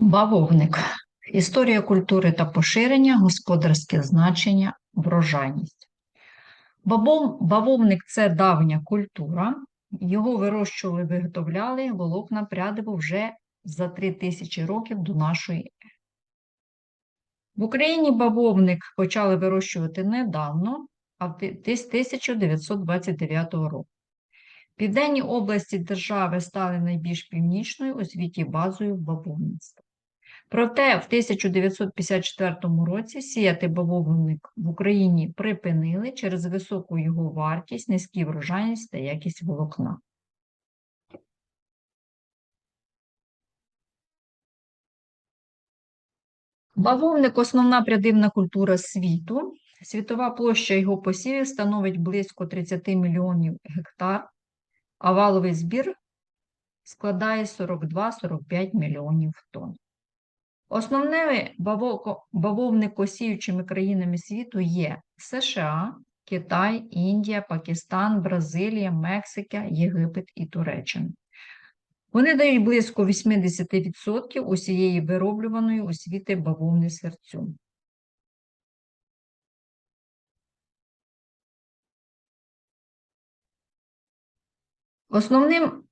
Бавовник. Історія культури та поширення, господарське значення, врожайність. Бавовник це давня культура. Його вирощували, виготовляли волокна прядиво вже за 3000 років до нашої ери. В Україні бавовник почали вирощувати недавно, а з 1929 року. Південні області держави стали найбільш північною у світі базою бавовництва. Проте в 1954 році сіяти бавовник в Україні припинили через високу його вартість, низьку врожайність та якість волокна. Бавовник – основна прядивна культура світу. Світова площа його посівів становить близько 30 мільйонів гектар, а валовий збір складає 42-45 мільйонів тонн. Основними бавовникосіючими країнами світу є США, Китай, Індія, Пакистан, Бразилія, Мексика, Єгипет і Туреччина. Вони дають близько 80% усієї вироблюваної у світі бавовни серцю. Основним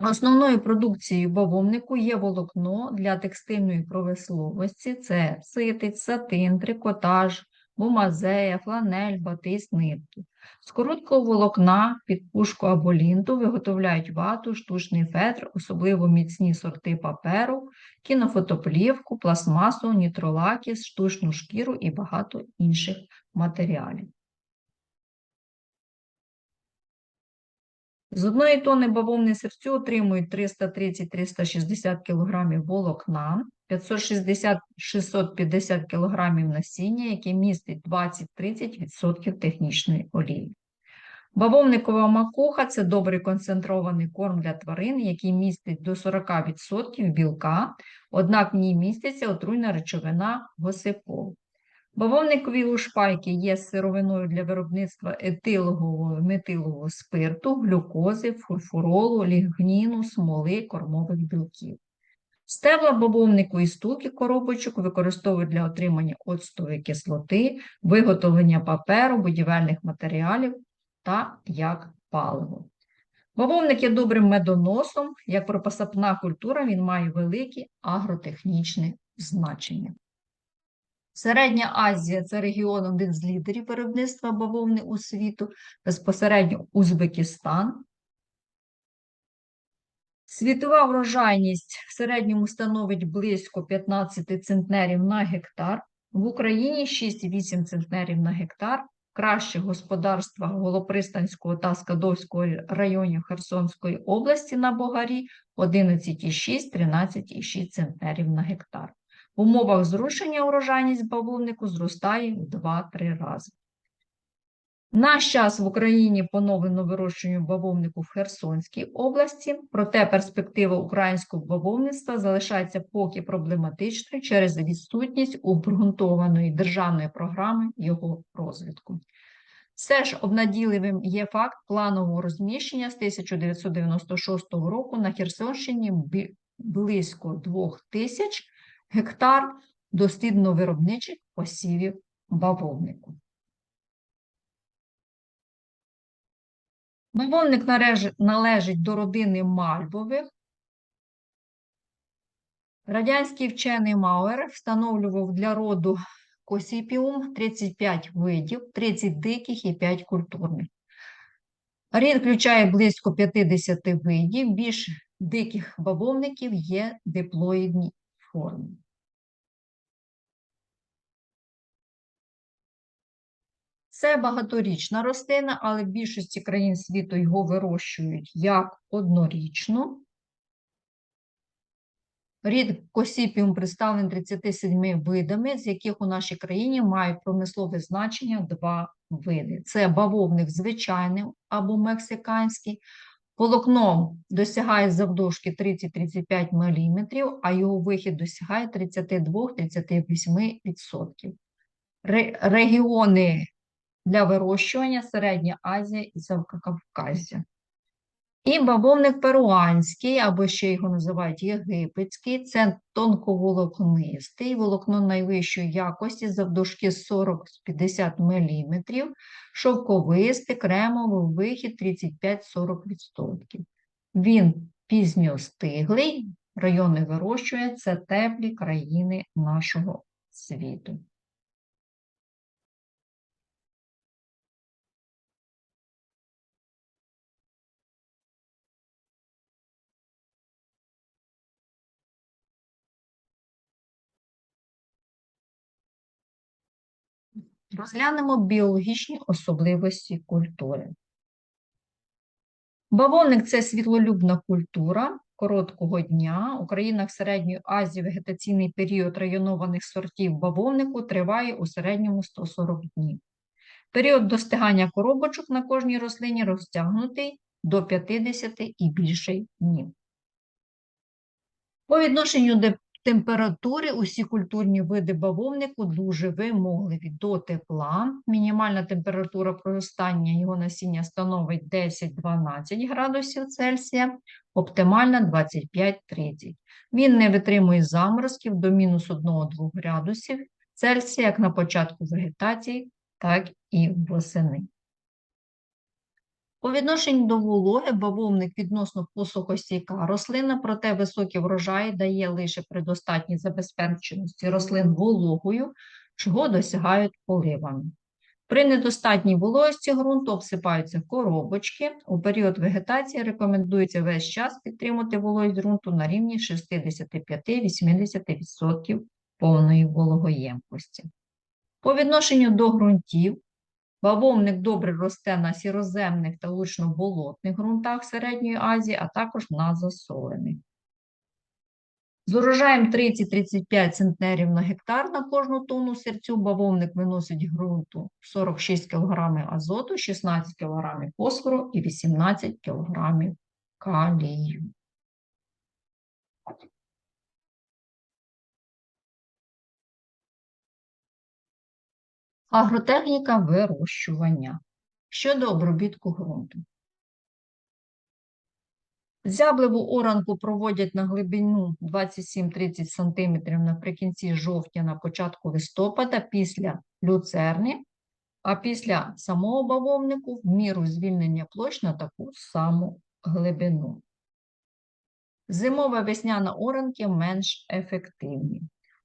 Основною продукцією бавовнику є волокно для текстильної промисловості – це ситиць, сатин, трикотаж, бумазея, фланель, батист, нитки. З короткого волокна, підпушку або лінту виготовляють вату, штучний фетр, особливо міцні сорти паперу, кінофотоплівку, пластмасу, нітролакіс, штучну шкіру і багато інших матеріалів. З одної тони бавовни серцю отримують 330-360 кг волокна, 560-650 кг насіння, яке містить 20-30% технічної олії. Бавовникова макуха – це добрий концентрований корм для тварин, який містить до 40% білка, однак в ній міститься отруйна речовина госипол. Бавовникові лушпайки є сировиною для виробництва етилового метилового спирту, глюкози, фурфуролу, лігніну, смоли, кормових білків. Стебла бавовнику і стуки коробочок використовують для отримання оцтової кислоти, виготовлення паперу, будівельних матеріалів та як паливо. Бавовник є добрим медоносом, як пропасапна культура, він має велике агротехнічне значення. Середня Азія це регіон один з лідерів виробництва бавовни у світу, безпосередньо Узбекистан. Світова врожайність в середньому становить близько 15 центнерів на гектар, в Україні 6-8 центнерів на гектар, в кращих господарствах Голопристанського та Скадовського районів Херсонської області на Богарі 11,6-13,6 центнерів на гектар. В умовах зрушення урожайність бавовнику зростає в 2-3 рази. Наш час в Україні поновлено вирощування бавовнику в Херсонській області, проте перспектива українського бавовництва залишається поки проблематичною через відсутність обґрунтованої державної програми його розвитку. Все ж обнадійливим є факт планового розміщення з 1996 року на Херсонщині близько 2 тисяч гектар дослідно-виробничих посівів бавовнику. Бавовник належить до родини мальбових. Радянський вчений Мауер встановлював для роду косіпіум 35 видів, 30 диких і 5 культурних. Рід включає близько 50 видів, більш диких бавовників є диплоїдні форми. Це багаторічна рослина, але в більшості країн світу його вирощують як однорічну. Рід косіпіум представлений 37 видами, з яких у нашій країні мають промислове значення два види. Це бавовник звичайний або мексиканський. Волокно досягає завдовжки 30-35 мм, а його вихід досягає 32-38%. Регіони для вирощування Середня Азія і Завкавказя. І бавовник перуанський, або ще його називають єгипетський, це тонковолокнистий, волокно найвищої якості завдовжки 40-50 мм, шовковистий, кремовий вихід 35-40%. Він пізньостиглий, райони вирощує, це теплі країни нашого світу. Розглянемо біологічні особливості культури. Бавовник це світлолюбна культура короткого дня. У країнах Середньої Азії вегетаційний період районованих сортів бавовнику триває у середньому 140 днів. Період достигання коробочок на кожній рослині розтягнутий до 50 і більше днів. По відношенню температури усі культурні види бавовнику дуже вимогливі до тепла. Мінімальна температура проростання його насіння становить 10-12 градусів Цельсія, оптимальна 25-30. Він не витримує заморозків до мінус 1-2 градусів Цельсія як на початку вегетації, так і восени. По відношенню до вологи бавовник відносно посухостійка рослина, проте високі врожаї дає лише при достатній забезпеченості рослин вологою, чого досягають поливами. При недостатній вологості ґрунту обсипаються коробочки. У період вегетації рекомендується весь час підтримати вологість ґрунту на рівні 65-80% повної вологоємкості. По відношенню до ґрунтів Бавовник добре росте на сіроземних та лучно-болотних ґрунтах Середньої Азії, а також на засолених. З урожаєм 30-35 центнерів на гектар на кожну тонну серцю бавовник виносить ґрунту 46 кг азоту, 16 кг фосфору і 18 кг калію. Агротехніка вирощування щодо обробітку ґрунту. Зяблеву оранку проводять на глибину 27-30 см наприкінці жовтня, на початку листопада після люцерни, а після самого бавовнику в міру звільнення площ на таку саму глибину. Зимова весняна оранки менш ефективні.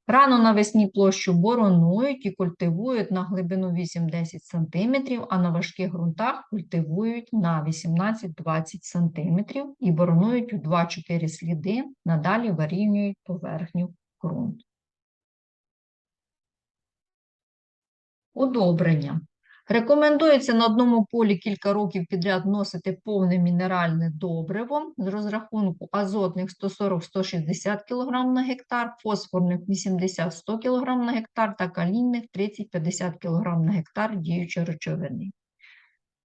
Рано навесні площу боронують і культивують на глибину 8-10 см, а на важких ґрунтах культивують на 18-20 см і боронують у 2-4 сліди, надалі вирівнюють поверхню ґрунту. Удобрення. Рекомендується на одному полі кілька років підряд вносити повне мінеральне добриво з розрахунку азотних 140-160 кг на гектар, фосфорних 80-100 кг на гектар та калійних 30-50 кг на гектар діючої речовини.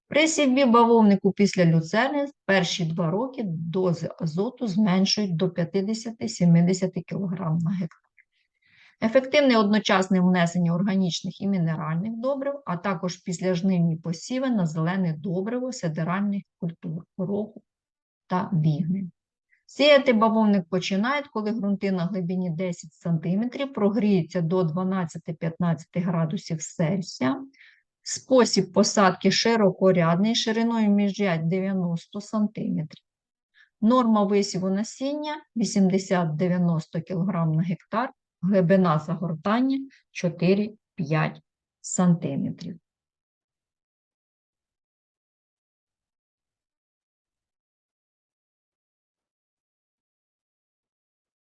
При сівбі бавовнику після люцерни перші два роки дози азоту зменшують до 50-70 кг на гектар. Ефективне одночасне внесення органічних і мінеральних добрив, а також післяжнивні посіви на зелене добриво сидеральних культур пороху та вігни. Сіяти бавовник починають, коли ґрунти на глибині 10 см прогріються до 12-15 градусів Цельсія. Спосіб посадки широкорядний, шириною міжрядь 90 см. Норма висіву насіння 80-90 кг на гектар глибина загортання 4-5 см.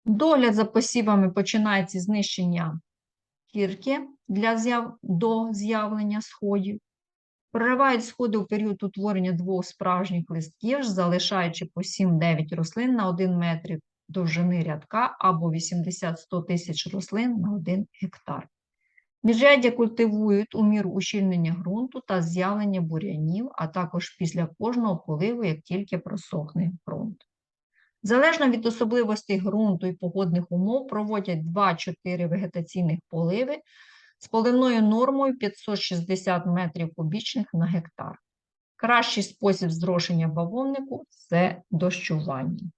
Догляд за посівами починається знищення кірки для з'яв... до з'явлення сходів. Проривають сходи у період утворення двох справжніх листків, залишаючи по 7-9 рослин на 1 метр довжини рядка або 80-100 тисяч рослин на 1 гектар. Міжряддя культивують у міру ущільнення ґрунту та з'явлення бур'янів, а також після кожного поливу, як тільки просохне ґрунт. Залежно від особливостей ґрунту і погодних умов проводять 2-4 вегетаційних поливи з поливною нормою 560 метрів кубічних на гектар. Кращий спосіб зрошення бавовнику це дощування.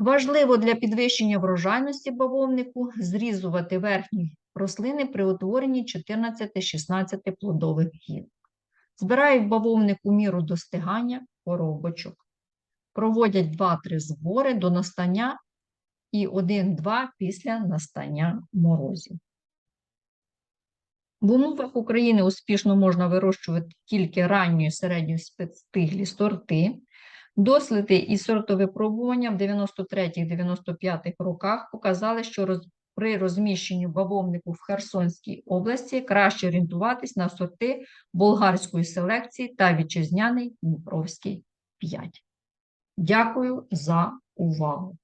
Важливо для підвищення врожайності бавовнику зрізувати верхні рослини при утворенні 14-16 плодових гілок. Збирають бавовник у міру достигання коробочок. Проводять 2-3 збори до настання і 1-2 після настання морозів. В умовах України успішно можна вирощувати тільки ранньої середньої спецстиглі сорти. Досліди і сортовипробування в 93-95 роках показали, що роз- при розміщенні бавовнику в Херсонській області краще орієнтуватись на сорти болгарської селекції та вітчизняний Дніпровський 5. Дякую за увагу!